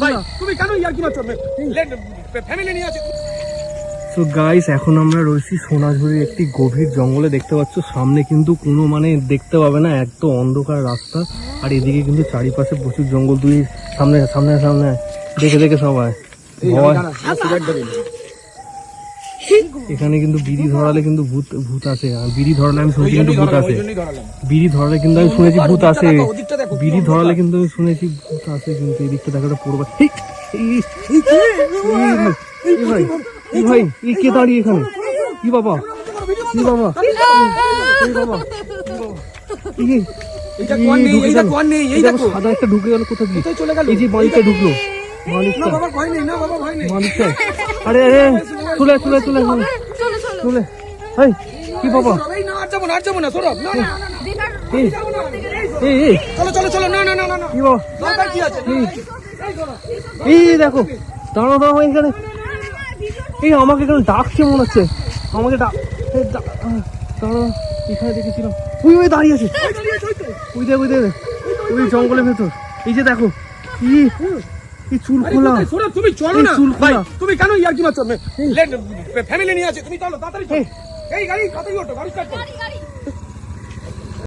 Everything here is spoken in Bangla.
ভাই তুমি কেন ইয়ার মারছো ফ্যামিলি নিয়ে আছে। তো গাইস এখন আমরা রয়েছি সোনাঝুরির একটি গভীর জঙ্গলে দেখতে পাচ্ছ সামনে কিন্তু কোনো মানে দেখতে পাবে না একদম অন্ধকার রাস্তা। আর এদিকে কিন্তু চারিপাশে প্রচুর জঙ্গল তুই সামনে সামনে সামনে দেখে দেখে সবাই এখানে কিন্তু বিড়ি ধরালে কিন্তু ভূত ভূত আসে আর বিড়ি ধরালে আমি শুনেছি কিন্তু ভূত আসে বিড়ি ধরালে কিন্তু আমি শুনেছি ভূত আসে বিড়ি ধরালে কিন্তু আমি শুনেছি ভূত আসে কিন্তু এই দিকটা দেখাটা পড়বে ভাই, এই ভাই এই কে দাঁড়িয়ে এখানে কি বাবা কি বাবা এই বাবা। সাদা একটা ঢুকে গেল কোথায় দিয়ে চলে গেল? এই যে মালিকটা ঢুকলো মালিকটা না বাবা ভয় নেই না বাবা ভয় নেই মালিকটা আরে আরে চলে চলে চলে চলে কি বাবা না আর না না না চলো চলো চলো না না না না না। কি দরকার কি আছে? এই। এই দেখো। দাঁড়াও দাঁড়াও এখানে। এই আমাকে এখানে ডাকছে মনে হচ্ছে। আমাকে ডাক দাঁড়াও এখানে দেখেছিলাম। ওই ওই দাঁড়িয়ে আছে। ওই দেখ ওই দেখ ওই জঙ্গলের ভেতর। এই যে দেখো কি? এই চুল খোলা। তুমি চলো না। চুল খোলা। তুমি কেন ইয়ার কি মারছো ফ্যামিলি নিয়ে আছে তুমি চলো তাড়াতাড়ি এই। এই গাড়ি তাড়াতাড়ি ওঠো গাড়ি স্টার্ট করো। গাড়ি গাড়ি